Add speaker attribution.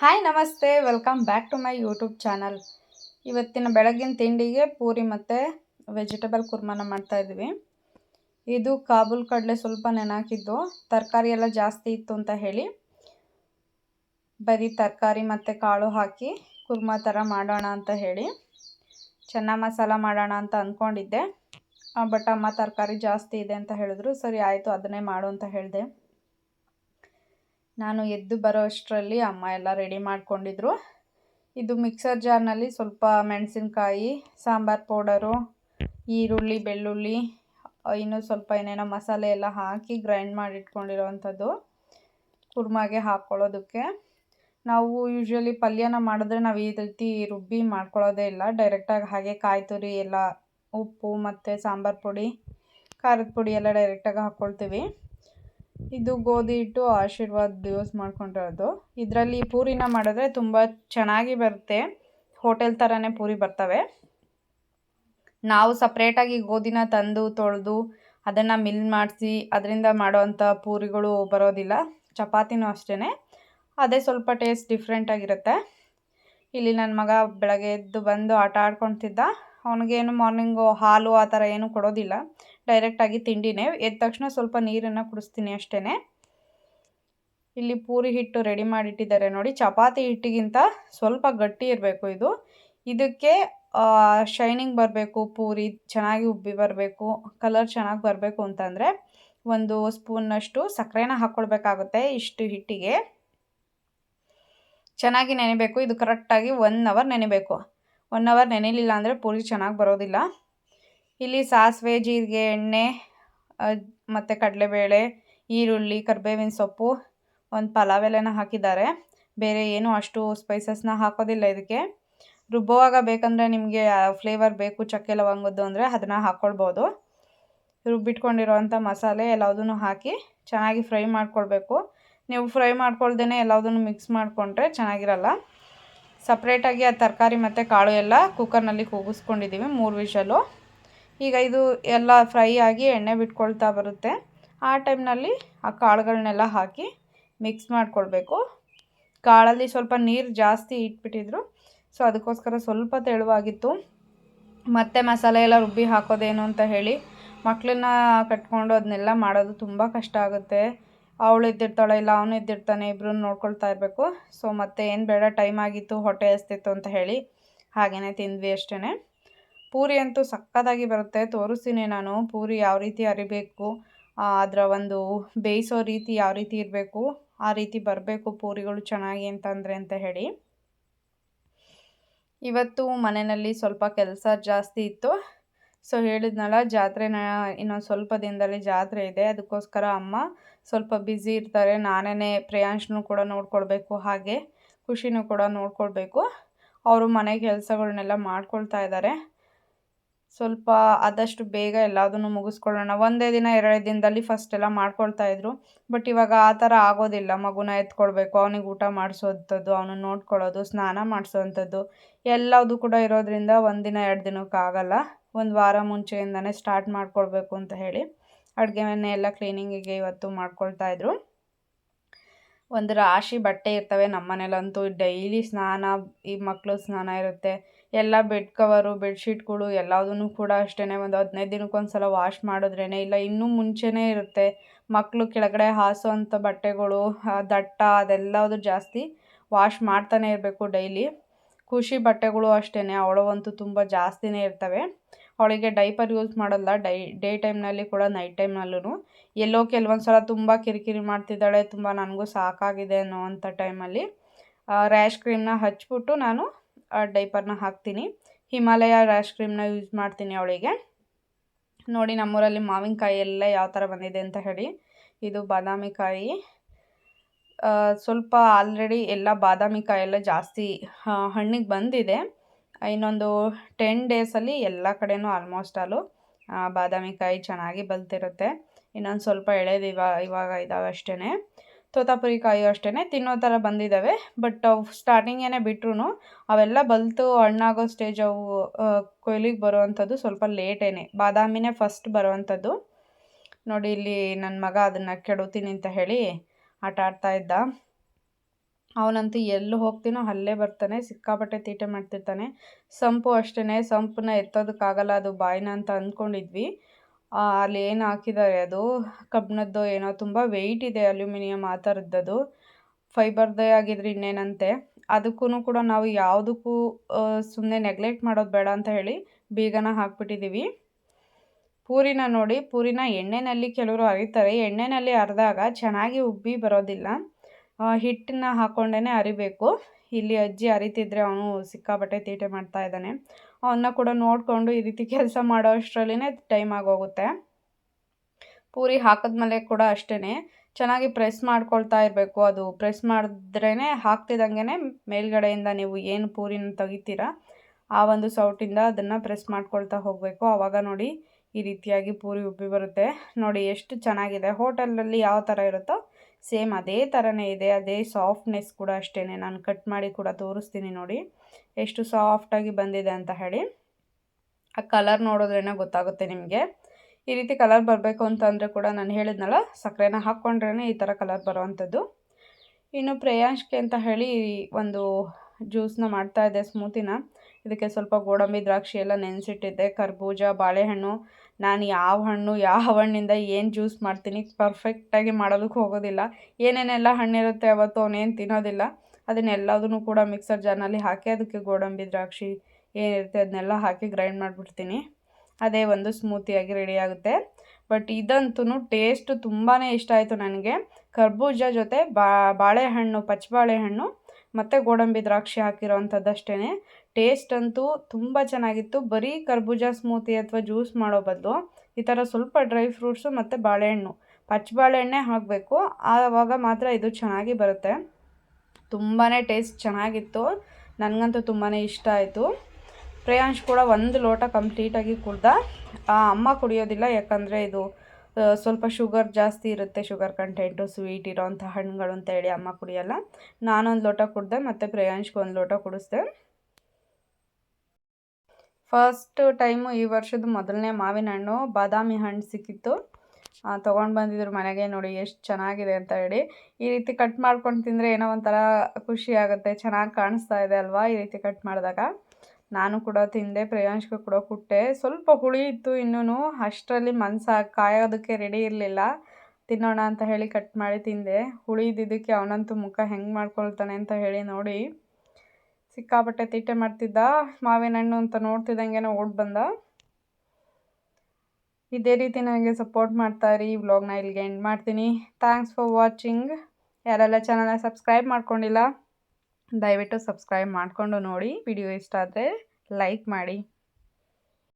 Speaker 1: Hi ನಮಸ್ತೆ. Welcome back to my YouTube channel ಇವತ್ತಿನ ಬೆಳಗಿನ ತಿಂಡಿಗೆ ಪೂರಿ ಮತ್ತು ವೆಜಿಟೇಬಲ್ ಕುರ್ಮಾನ ಮಾಡ್ತಾಯಿದ್ವಿ ಇದು ಕಾಬೂಲ್ ಕಡಲೆ ಸ್ವಲ್ಪ ನೆನಾಕಿದ್ದು. ತರಕಾರಿ ಎಲ್ಲ ಜಾಸ್ತಿ ಇತ್ತು ಅಂತ ಹೇಳಿ ಬರೀ ತರಕಾರಿ ಮತ್ತು ಕಾಳು ಹಾಕಿ ಕುರ್ಮಾ ಥರ ಮಾಡೋಣ ಅಂತ ಹೇಳಿ ಚೆನ್ನ ಮಸಾಲ ಮಾಡೋಣ ಅಂತ ಅಂದ್ಕೊಂಡಿದ್ದೆ ಬಟ್ ಅಮ್ಮ ತರಕಾರಿ ಜಾಸ್ತಿ ಇದೆ ಅಂತ ಹೇಳಿದ್ರು. ಸರಿ, ಆಯಿತು, ಅದನ್ನೇ ಮಾಡು ಅಂತ ಹೇಳಿದೆ. ನಾನು ಎದ್ದು ಬರೋ ಅಷ್ಟರಲ್ಲಿ ಅಮ್ಮ ಎಲ್ಲ ರೆಡಿ ಮಾಡ್ಕೊಂಡಿದ್ರು. ಇದು ಮಿಕ್ಸರ್ ಜಾರ್ನಲ್ಲಿ ಸ್ವಲ್ಪ ಮೆಣಸಿನ್ಕಾಯಿ, ಸಾಂಬಾರು ಪೌಡರು, ಈರುಳ್ಳಿ, ಬೆಳ್ಳುಳ್ಳಿ ಇನ್ನೂ ಸ್ವಲ್ಪ ಏನೇನೋ ಮಸಾಲೆ ಎಲ್ಲ ಹಾಕಿ ಗ್ರೈಂಡ್ ಮಾಡಿಟ್ಕೊಂಡಿರೋವಂಥದ್ದು. ಕುರ್ಮಾಗೆ ಹಾಕ್ಕೊಳ್ಳೋದಕ್ಕೆ. ನಾವು ಯೂಶ್ವಲಿ ಪಲ್ಯನ ಮಾಡಿದ್ರೆ ನಾವು ಈ ರೀತಿ ರುಬ್ಬಿ ಮಾಡ್ಕೊಳ್ಳೋದೇ ಇಲ್ಲ. ಡೈರೆಕ್ಟಾಗಿ ಹಾಗೆ ಕಾಯಿ ತುರಿ ಎಲ್ಲ, ಉಪ್ಪು ಮತ್ತು ಸಾಂಬಾರು ಪುಡಿ, ಖಾರದ ಪುಡಿ ಎಲ್ಲ ಡೈರೆಕ್ಟಾಗಿ ಹಾಕ್ಕೊಳ್ತೀವಿ. ಇದು ಗೋಧಿ ಹಿಟ್ಟು ಆಶೀರ್ವಾದ್ ಯೂಸ್ ಮಾಡ್ಕೊಂಡಿರೋದು. ಇದರಲ್ಲಿ ಪೂರಿನ ಮಾಡಿದ್ರೆ ತುಂಬ ಚೆನ್ನಾಗಿ ಬರುತ್ತೆ. ಹೋಟೆಲ್ ಥರನೇ ಪೂರಿ ಬರ್ತವೆ. ನಾವು ಸಪ್ರೇಟಾಗಿ ಗೋಧಿನ ತಂದು, ತೊಳೆದು ಅದನ್ನು ಮಿಲ್ ಮಾಡಿಸಿ ಅದರಿಂದ ಮಾಡೋವಂಥ ಪೂರಿಗಳು ಬರೋದಿಲ್ಲ. ಚಪಾತಿನೂ ಅಷ್ಟೇ ಅದೇ ಸ್ವಲ್ಪ ಟೇಸ್ಟ್ ಡಿಫ್ರೆಂಟಾಗಿರುತ್ತೆ ಇಲ್ಲಿ ನನ್ನ ಮಗ ಬೆಳಗ್ಗೆ ಎದ್ದು ಬಂದು ಆಟ ಆಡ್ಕೊಳ್ತಿದ್ದ ಅವನಿಗೇನು ಮಾರ್ನಿಂಗು ಹಾಲು ಆ ಥರ ಏನೂ ಕೊಡೋದಿಲ್ಲ. ಡೈರೆಕ್ಟಾಗಿ ತಿಂಡಿನೇ, ಎದ್ದ ತಕ್ಷಣ ಸ್ವಲ್ಪ ನೀರನ್ನು ಕುಡಿಸ್ತೀನಿ ಅಷ್ಟೇ ಇಲ್ಲಿ ಪೂರಿ ಹಿಟ್ಟು ರೆಡಿ ಮಾಡಿಟ್ಟಿದ್ದಾರೆ ನೋಡಿ. ಚಪಾತಿ ಹಿಟ್ಟಿಗಿಂತ ಸ್ವಲ್ಪ ಗಟ್ಟಿ ಇರಬೇಕು ಇದು. ಇದಕ್ಕೆ ಶೈನಿಂಗ್ ಬರಬೇಕು, ಪೂರಿ ಚೆನ್ನಾಗಿ ಉಬ್ಬಿ ಬರಬೇಕು ಕಲರ್ ಚೆನ್ನಾಗಿ ಬರಬೇಕು ಅಂತಂದರೆ ಒಂದು ಸ್ಪೂನ್ನಷ್ಟು ಸಕ್ಕರೆನ ಹಾಕ್ಕೊಳ್ಬೇಕಾಗುತ್ತೆ ಇಷ್ಟು ಹಿಟ್ಟಿಗೆ. ಚೆನ್ನಾಗಿ ನೆನೆಬೇಕು. ಇದು ಕರೆಕ್ಟಾಗಿ ಒನ್ ಅವರ್ ನೆನೆಬೇಕು. ಒನ್ ಅವರ್ ನೆನೆಯಲಿಲ್ಲ ಅಂದರೆ ಪೂರಿ ಚೆನ್ನಾಗಿ ಬರೋದಿಲ್ಲ. ಇಲ್ಲಿ ಸಾಸಿವೆ, ಜೀರಿಗೆ, ಎಣ್ಣೆ ಮತ್ತು ಕಡಲೆಬೇಳೆ, ಈರುಳ್ಳಿ, ಕರಿಬೇವಿನ ಸೊಪ್ಪು, ಒಂದು ಪಲಾವ್ ಎಲೆನ ಹಾಕಿದ್ದಾರೆ. ಬೇರೆ ಏನು ಅಷ್ಟು ಸ್ಪೈಸಸ್ನ ಹಾಕೋದಿಲ್ಲ ಇದಕ್ಕೆ. ರುಬ್ಬುವಾಗ ಬೇಕಂದರೆ ನಿಮಗೆ ಫ್ಲೇವರ್ ಬೇಕು, ಚಕ್ಕೆ ಲವಂಗದ್ದು ಅಂದರೆ ಅದನ್ನು ಹಾಕ್ಕೊಳ್ಬೋದು ರುಬ್ಬಿಟ್ಕೊಂಡಿರೋವಂಥ ಮಸಾಲೆ ಎಲ್ಲದನ್ನು ಹಾಕಿ ಚೆನ್ನಾಗಿ ಫ್ರೈ ಮಾಡ್ಕೊಳ್ಬೇಕು. ನೀವು ಫ್ರೈ ಮಾಡ್ಕೊಳ್ದೇ ಎಲ್ಲದನ್ನು ಮಿಕ್ಸ್ ಮಾಡಿಕೊಂಡ್ರೆ ಚೆನ್ನಾಗಿರಲ್ಲ. ಸಪ್ರೇಟಾಗಿ ಆ ತರಕಾರಿ ಮತ್ತು ಕಾಳು ಎಲ್ಲ ಕುಕ್ಕರ್ನಲ್ಲಿ ಕೂಗಿಸ್ಕೊಂಡಿದ್ದೀವಿ, ಮೂರು ವಿಷಲು ಈಗ ಇದು ಎಲ್ಲ ಫ್ರೈ ಆಗಿ ಎಣ್ಣೆ ಬಿಟ್ಕೊಳ್ತಾ ಬರುತ್ತೆ. ಆ ಟೈಮ್ನಲ್ಲಿ ಆ ಕಾಳುಗಳನ್ನೆಲ್ಲ ಹಾಕಿ ಮಿಕ್ಸ್ ಮಾಡಿಕೊಳ್ಬೇಕು. ಕಾಳಲ್ಲಿ ಸ್ವಲ್ಪ ನೀರು ಜಾಸ್ತಿ ಇಟ್ಬಿಟ್ಟಿದ್ರು. ಸೊ, ಅದಕ್ಕೋಸ್ಕರ ಸ್ವಲ್ಪ ತೆಳುವಾಗಿತ್ತು. ಮತ್ತೆ ಮಸಾಲೆ ಎಲ್ಲ ರುಬ್ಬಿ ಹಾಕೋದೇನು ಅಂತ ಹೇಳಿ ಮಕ್ಕಳನ್ನ ಕಟ್ಕೊಂಡು ಅದನ್ನೆಲ್ಲ ಮಾಡೋದು ತುಂಬ ಕಷ್ಟ ಆಗುತ್ತೆ. ಅವಳು ಎದ್ದಿರ್ತಾಳೆ ಇಲ್ಲ ಅವನು ಎದ್ದಿರ್ತಾನೆ ಇಬ್ಬರು ನೋಡ್ಕೊಳ್ತಾ ಇರಬೇಕು. ಸೊ, ಮತ್ತೆ ಏನು ಬೇಡ, ಟೈಮ್ ಆಗಿತ್ತು, ಹೊಟ್ಟೆ ಹಸ್ತಿತ್ತು ಅಂತ ಹೇಳಿ ಹಾಗೆಯೇ ತಿಂದ್ವಿ ಅಷ್ಟೇ ಪೂರಿ ಅಂತೂ ಸಕ್ಕತ್ತಾಗಿ ಬರುತ್ತೆ. ತೋರಿಸ್ತೀನಿ ನಾನು. ಪೂರಿ ಯಾವ ರೀತಿ ಅರಿಬೇಕು ಅದರ ಒಂದು ಬೇಯಿಸೋ ರೀತಿ ಯಾವ ರೀತಿ ಇರಬೇಕು, ಆ ರೀತಿ ಬರಬೇಕು ಪೂರಿಗಳು ಚೆನ್ನಾಗಿ ಅಂತಂದರೆ ಅಂತ ಹೇಳಿ. ಇವತ್ತು ಮನೆಯಲ್ಲಿ ಸ್ವಲ್ಪ ಕೆಲಸ ಜಾಸ್ತಿ ಇತ್ತು. ಸೊ, ಹೇಳಿದ್ನಲ್ಲ, ಜಾತ್ರೆನ ಇನ್ನೊಂದು ಸ್ವಲ್ಪ ದಿನದಲ್ಲಿ ಜಾತ್ರೆ ಇದೆ. ಅದಕ್ಕೋಸ್ಕರ ಅಮ್ಮ ಸ್ವಲ್ಪ ಬ್ಯುಸಿ ಇರ್ತಾರೆ. ನಾನೇ ಪ್ರಿಯಾಂಶನೂ ಕೂಡ ನೋಡ್ಕೊಳ್ಬೇಕು, ಹಾಗೆ ಖುಷಿನೂ ಕೂಡ ನೋಡ್ಕೊಳ್ಬೇಕು. ಅವರು ಮನೆ ಕೆಲಸಗಳನ್ನೆಲ್ಲ ಮಾಡ್ಕೊಳ್ತಾ ಇದ್ದಾರೆ. ಸ್ವಲ್ಪ ಆದಷ್ಟು ಬೇಗ ಎಲ್ಲದನ್ನು ಮುಗಿಸ್ಕೊಳ್ಳೋಣ. ಒಂದೇ ದಿನ, ಎರಡೇ ದಿನದಲ್ಲಿ ಫಸ್ಟ್ ಎಲ್ಲ ಮಾಡ್ಕೊಳ್ತಾ ಇದ್ರು. ಬಟ್ ಇವಾಗ ಆ ಥರ ಆಗೋದಿಲ್ಲ. ಮಗುನ ಎತ್ಕೊಳ್ಬೇಕು, ಅವನಿಗೆ ಊಟ ಮಾಡಿಸೋವಂಥದ್ದು ಅವನು ನೋಡ್ಕೊಳ್ಳೋದು, ಸ್ನಾನ ಮಾಡಿಸೋವಂಥದ್ದು ಎಲ್ಲದು ಕೂಡ ಇರೋದ್ರಿಂದ ಒಂದಿನ ಎರಡು ದಿನಕ್ಕೆ ಆಗೋಲ್ಲ. ಒಂದು ವಾರ ಮುಂಚೆಯಿಂದನೇ ಸ್ಟಾರ್ಟ್ ಮಾಡ್ಕೊಳ್ಬೇಕು ಅಂತ ಹೇಳಿ ಅಡುಗೆ ಮನೆ ಎಲ್ಲ ಕ್ಲೀನಿಂಗಿಗೆ ಇವತ್ತು ಮಾಡ್ಕೊಳ್ತಾ ಇದ್ರು. ಒಂದು ರಾಶಿ ಬಟ್ಟೆ ಇರ್ತವೆ ನಮ್ಮ ಮನೇಲಂತೂ ಡೈಲಿ ಸ್ನಾನ, ಈ ಮಕ್ಕಳು ಸ್ನಾನ ಇರುತ್ತೆ. ಎಲ್ಲ ಬೆಡ್ ಕವರು ಬೆಡ್ಶೀಟ್ಗಳು ಎಲ್ಲದೂ ಕೂಡ ಅಷ್ಟೇ ಒಂದು ಹದಿನೈದು ದಿನಕ್ಕೊಂದು ಸಲ ವಾಶ್ ಮಾಡಿದ್ರೇ ಇಲ್ಲ, ಇನ್ನೂ ಮುಂಚೆನೇ ಇರುತ್ತೆ. ಮಕ್ಕಳು ಕೆಳಗಡೆ ಹಾಸುವಂಥ ಬಟ್ಟೆಗಳು ದಟ್ಟ ಅದೆಲ್ಲದು ಜಾಸ್ತಿ ವಾಶ್ ಮಾಡ್ತಾನೆ ಇರಬೇಕು ಡೈಲಿ. ಖುಷಿ ಬಟ್ಟೆಗಳು ಅಷ್ಟೇ ಅವಳವಂತೂ ತುಂಬ ಜಾಸ್ತಿನೇ ಇರ್ತವೆ. ಅವಳಿಗೆ ಡೈಪರ್ ಯೂಸ್ ಮಾಡೋಲ್ಲ. ಡೈ ಡೇ ಟೈಮ್ನಲ್ಲಿ ಕೂಡ ನೈಟ್ ಟೈಮ್ನಲ್ಲೂ ಎಲ್ಲೋ ಕೆಲವೊಂದು ಸಲ ತುಂಬ ಕಿರಿಕಿರಿ ಮಾಡ್ತಿದ್ದಾಳೆ. ತುಂಬ ನನಗೂ ಸಾಕಾಗಿದೆ ಅನ್ನೋವಂಥ ಟೈಮಲ್ಲಿ ರ್ಯಾಶ್ ಕ್ರೀಮ್ನ ಹಚ್ಬಿಟ್ಟು ನಾನು ಡೈಪರ್ನ ಹಾಕ್ತೀನಿ. ಹಿಮಾಲಯ ರ್ಯಾಶ್ ಕ್ರೀಮ್ನ ಯೂಸ್ ಮಾಡ್ತೀನಿ ಅವಳಿಗೆ. ನೋಡಿ ನಮ್ಮೂರಲ್ಲಿ ಮಾವಿನಕಾಯಿ ಎಲ್ಲ ಯಾವ ಥರ ಬಂದಿದೆ ಅಂತ ಹೇಳಿ. ಇದು ಬಾದಾಮಿ ಕಾಯಿ. ಸ್ವಲ್ಪ ಆಲ್ರೆಡಿ ಎಲ್ಲ ಬಾದಾಮಿ ಕಾಯಿ ಎಲ್ಲ ಜಾಸ್ತಿ ಹಣ್ಣಿಗೆ ಬಂದಿದೆ. ಇನ್ನೊಂದು ಟೆನ್ ಡೇಸಲ್ಲಿ ಎಲ್ಲ ಕಡೆಯೂ ಆಲ್ಮೋಸ್ಟ್ ಆಲು ಬಾದಾಮಿ ಕಾಯಿ ಚೆನ್ನಾಗಿ ಬಲ್ತಿರುತ್ತೆ ಇನ್ನೊಂದು ಸ್ವಲ್ಪ ಎಳೆದು ಇವಾಗ ಇವಾಗ ಇದ್ದಾವೆ ಅಷ್ಟೇ ತೋತಾಪುರಿ ಕಾಯಿ ಅಷ್ಟೇ ತಿನ್ನೋ ಥರ ಬಂದಿದ್ದಾವೆ ಬಟ್ ಅವು ಸ್ಟಾರ್ಟಿಂಗೇನೆ ಬಿಟ್ರು ಅವೆಲ್ಲ ಬಲ್ತು ಹಣ್ಣಾಗೋ ಸ್ಟೇಜ್ ಅವು ಕೊಯ್ಲಿಗೆ ಬರುವಂಥದ್ದು ಸ್ವಲ್ಪ ಲೇಟೇನೆ ಬಾದಾಮಿನೇ ಫಸ್ಟ್ ಬರುವಂಥದ್ದು. ನೋಡಿ ಇಲ್ಲಿ ನನ್ನ ಮಗ ಅದನ್ನು ಕೆಡುತ್ತೀನಿ ಅಂತ ಹೇಳಿ ಆಟ ಆಡ್ತಾ ಇದ್ದ. ಅವನಂತೂ ಎಲ್ಲಿ ಹೋಗ್ತೀನೋ ಅಲ್ಲೇ ಬರ್ತಾನೆ, ಸಿಕ್ಕಾಪಟ್ಟೆ ತೀಟೆ ಮಾಡ್ತಿರ್ತಾನೆ. ಸಂಪು ಅಷ್ಟೇ ಸಂಪನ್ನ ಎತ್ತೋದಕ್ಕಾಗಲ್ಲ, ಅದು ಬಾಯಿನ ಅಂತ ಅಂದ್ಕೊಂಡಿದ್ವಿ. ಅಲ್ಲಿ ಏನು ಹಾಕಿದ್ದಾರೆ, ಅದು ಕಬ್ಬಿಣದ್ದು ಏನೋ, ತುಂಬ ವೆಯ್ಟ್ ಇದೆ ಅಲ್ಯೂಮಿನಿಯಂ ಆ ಥರದ್ದದು. ಫೈಬರ್ದೇ ಆಗಿದ್ರೆ ಇನ್ನೇನಂತೆ. ಅದಕ್ಕೂ ಕೂಡ ನಾವು ಯಾವುದಕ್ಕೂ ಸುಮ್ಮನೆ ನೆಗ್ಲೆಕ್ಟ್ ಮಾಡೋದು ಬೇಡ ಅಂತ ಹೇಳಿ ಬೀಗನ ಹಾಕ್ಬಿಟ್ಟಿದ್ದೀವಿ ಪೂರಿನ ನೋಡಿ, ಪೂರಿನ ಎಣ್ಣೆಯಲ್ಲಿ ಕೆಲವರು ಅರಿತಾರೆ. ಎಣ್ಣೆಯಲ್ಲಿ ಅರೆದಾಗ ಚೆನ್ನಾಗಿ ಉಬ್ಬಿ ಬರೋದಿಲ್ಲ. ಹಿಟ್ಟನ್ನ ಹಾಕ್ಕೊಂಡೇ ಅರಿಬೇಕು. ಇಲ್ಲಿ ಅಜ್ಜಿ ಅರಿತಿದ್ರೆ ಅವನು ಸಿಕ್ಕಾಪಟ್ಟೆ ತೀಟೆ ಮಾಡ್ತಾ ಇದ್ದಾನೆ. ಅವನ್ನ ಕೂಡ ನೋಡಿಕೊಂಡು ಈ ರೀತಿ ಕೆಲಸ ಮಾಡೋ ಅಷ್ಟರಲ್ಲೇ ಟೈಮ್ ಆಗೋಗುತ್ತೆ. ಪೂರಿ ಹಾಕಿದ್ಮೇಲೆ ಕೂಡ ಅಷ್ಟೇ ಚೆನ್ನಾಗಿ ಪ್ರೆಸ್ ಮಾಡ್ಕೊಳ್ತಾ ಇರಬೇಕು ಅದು. ಪ್ರೆಸ್ ಮಾಡಿದ್ರೇ ಹಾಕ್ತಿದ್ದಂಗೆ ಮೇಲ್ಗಡೆಯಿಂದ ನೀವು ಏನು ಪೂರಿನ ತೆಗಿತೀರಾ, ಆ ಒಂದು ಸೌಟಿಂದ ಅದನ್ನು ಪ್ರೆಸ್ ಮಾಡ್ಕೊಳ್ತಾ ಹೋಗಬೇಕು. ಆವಾಗ ನೋಡಿ ಈ ರೀತಿಯಾಗಿ ಪೂರಿ ಉಬ್ಬಿ ಬರುತ್ತೆ. ನೋಡಿ ಎಷ್ಟು ಚೆನ್ನಾಗಿದೆ. ಹೋಟೆಲಲ್ಲಿ ಯಾವ ಥರ ಇರುತ್ತೋ ಸೇಮ್ ಅದೇ ಥರನೇ ಇದೆ, ಅದೇ ಸಾಫ್ಟ್ನೆಸ್ ಕೂಡ ಅಷ್ಟೇ ನಾನು ಕಟ್ ಮಾಡಿ ಕೂಡ ತೋರಿಸ್ತೀನಿ ನೋಡಿ. ಎಷ್ಟು ಸಾಫ್ಟಾಗಿ ಬಂದಿದೆ ಅಂತ ಹೇಳಿ. ಆ ಕಲರ್ ನೋಡೋದ್ರೇ ಗೊತ್ತಾಗುತ್ತೆ ನಿಮಗೆ. ಈ ರೀತಿ ಕಲರ್ ಬರಬೇಕು ಅಂತಂದರೆ ಕೂಡ ನಾನು ಹೇಳಿದ್ನಲ್ಲ ಸಕ್ಕರೆನ ಹಾಕ್ಕೊಂಡ್ರೇ ಈ ಥರ ಕಲರ್ ಬರೋವಂಥದ್ದು. ಇನ್ನು ಪ್ರೇಯಾಂಶ್ಗೆ ಅಂತ ಹೇಳಿ ಒಂದು ಜ್ಯೂಸನ್ನ ಮಾಡ್ತಾಯಿದ್ದೆ ಸ್ಮೂತಿನ. ಇದಕ್ಕೆ ಸ್ವಲ್ಪ ಗೋಡಂಬಿ ದ್ರಾಕ್ಷಿ ಎಲ್ಲ ನೆನೆಸಿಟ್ಟಿದ್ದೆ. ಕರ್ಬೂಜ, ಬಾಳೆಹಣ್ಣು ನಾನು ಯಾವ ಹಣ್ಣು, ಯಾವ ಹಣ್ಣಿಂದ ಏನು ಜ್ಯೂಸ್ ಮಾಡ್ತೀನಿ ಪರ್ಫೆಕ್ಟಾಗಿ ಮಾಡೋದಕ್ಕೆ ಹೋಗೋದಿಲ್ಲ. ಏನೇನೆಲ್ಲ ಹಣ್ಣಿರುತ್ತೆ ಅವತ್ತು ಅವನೇನು ತಿನ್ನೋದಿಲ್ಲ. ಅದನ್ನೆಲ್ಲದನ್ನು ಕೂಡ ಮಿಕ್ಸರ್ ಜಾರ್ನಲ್ಲಿ ಹಾಕಿ, ಅದಕ್ಕೆ ಗೋಡಂಬಿ, ದ್ರಾಕ್ಷಿ ಏನಿರುತ್ತೆ ಅದನ್ನೆಲ್ಲ ಹಾಕಿ ಗ್ರೈಂಡ್ ಮಾಡಿಬಿಡ್ತೀನಿ. ಅದೇ ಒಂದು ಸ್ಮೂತಿಯಾಗಿ ರೆಡಿ ಆಗುತ್ತೆ. ಬಟ್ ಇದಂತೂ ಟೇಸ್ಟು ತುಂಬಾ ಇಷ್ಟ ಆಯಿತು ನನಗೆ. ಕರ್ಬೂಜ ಜೊತೆ ಬಾಳೆಹಣ್ಣು ಪಚ್ಚಬಾಳೆಹಣ್ಣು ಮತ್ತು ಗೋಡಂಬಿ, ದ್ರಾಕ್ಷಿ ಹಾಕಿರೋವಂಥದ್ದಷ್ಟೇ ಟೇಸ್ಟ್ ಅಂತೂ ತುಂಬ ಚೆನ್ನಾಗಿತ್ತು. ಬರೀ ಕರ್ಬೂಜ ಸ್ಮೂತಿ ಅಥವಾ ಜ್ಯೂಸ್ ಮಾಡೋ ಬದಲು ಈ ಥರ ಸ್ವಲ್ಪ ಡ್ರೈ ಫ್ರೂಟ್ಸು ಮತ್ತು ಬಾಳೆಹಣ್ಣು ಪಚ್ಚ ಬಾಳೆಹಣ್ಣೆ ಹಾಕಬೇಕು. ಆವಾಗ ಮಾತ್ರ ಇದು ಚೆನ್ನಾಗಿ ಬರುತ್ತೆ. ತುಂಬಾ ಟೇಸ್ಟ್ ಚೆನ್ನಾಗಿತ್ತು. ನನಗಂತೂ ತುಂಬಾ ಇಷ್ಟ ಆಯಿತು. ಪ್ರೇಯಾಂಶ್ ಕೂಡ ಒಂದು ಲೋಟ ಕಂಪ್ಲೀಟಾಗಿ ಕುಡ್ದ. ಅಮ್ಮ ಕುಡಿಯೋದಿಲ್ಲ, ಯಾಕಂದರೆ ಇದು ಸ್ವಲ್ಪ ಶುಗರ್ ಜಾಸ್ತಿ ಇರುತ್ತೆ, ಶುಗರ್ ಕಂಟೆಂಟು, ಸ್ವೀಟ್ ಇರೋವಂಥ ಹಣ್ಣುಗಳು ಅಂತ ಹೇಳಿ ಅಮ್ಮ ಕುಡಿಯೋಲ್ಲ. ನಾನೊಂದು ಲೋಟ ಕುಡ್ದೆ, ಮತ್ತು ಪ್ರೇಯಾಂಶ್ಗೆ ಒಂದು ಲೋಟ ಕುಡಿಸ್ದೆ. ಫಸ್ಟ್ ಟೈಮು ಈ ವರ್ಷದ ಮೊದಲನೇ ಮಾವಿನ ಹಣ್ಣು, ಬಾದಾಮಿ ಹಣ್ಣು ಸಿಕ್ಕಿತ್ತು. ತೊಗೊಂಡು ಬಂದಿದ್ರು ಮನೆಗೆ ನೋಡಿ ಎಷ್ಟು ಚೆನ್ನಾಗಿದೆ ಅಂತ ಹೇಳಿ. ಈ ರೀತಿ ಕಟ್ ಮಾಡ್ಕೊಂಡು ತಿಂದರೆ ಏನೋ ಒಂಥರ ಖುಷಿ ಆಗುತ್ತೆ, ಚೆನ್ನಾಗಿ ಕಾಣಿಸ್ತಾ ಇದೆ ಅಲ್ವಾ ಈ ರೀತಿ ಕಟ್ ಮಾಡಿದಾಗ. ನಾನು ಕೂಡ ತಿಂದೆ ಪ್ರಯಾಂಶಕ್ಕೆ ಕೂಡ ಕೊಟ್ಟೆ. ಸ್ವಲ್ಪ ಹುಳಿ ಇತ್ತು ಇನ್ನೂ ಅಷ್ಟರಲ್ಲಿ ಮನ್ಸು ಕಾಯೋದಕ್ಕೆ ರೆಡಿ ಇರಲಿಲ್ಲ. ತಿನ್ನೋಣ ಅಂತ ಹೇಳಿ ಕಟ್ ಮಾಡಿ ತಿಂದೆ. ಹುಳಿ ಇದ್ದಿದ್ದಕ್ಕೆ ಅವನಂತೂ ಮುಖ ಹೆಂಗೆ ಮಾಡ್ಕೊಳ್ತಾನೆ ಅಂತ ಹೇಳಿ ನೋಡಿ. ಸಿಕ್ಕಾಪಟ್ಟೆ ತಿಟ್ಟೆ ಮಾಡ್ತಿದ್ದ. ಮಾವಿನ ಹಣ್ಣು ಅಂತ ನೋಡ್ತಿದ್ದಂಗೆನೋ ಓಡ್ ಬಂದ. ಇದೇ ರೀತಿ ನನಗೆ ಸಪೋರ್ಟ್ ಮಾಡ್ತಾ ಇರಿ. ಈ ವ್ಲಾಗ್ನ ಇಲ್ಲಿಗೆ ಎಂಡ್ ಮಾಡ್ತೀನಿ. ಥ್ಯಾಂಕ್ಸ್ ಫಾರ್ ವಾಚಿಂಗ್ ಯಾರೆಲ್ಲ ಚಾನಲ್ನ ಸಬ್ಸ್ಕ್ರೈಬ್ ಮಾಡ್ಕೊಂಡಿಲ್ಲ, ದಯವಿಟ್ಟು ಸಬ್ಸ್ಕ್ರೈಬ್ ಮಾಡಿಕೊಂಡು ನೋಡಿ. ವಿಡಿಯೋ ಇಷ್ಟ ಆದರೆ ಲೈಕ್ ಮಾಡಿ.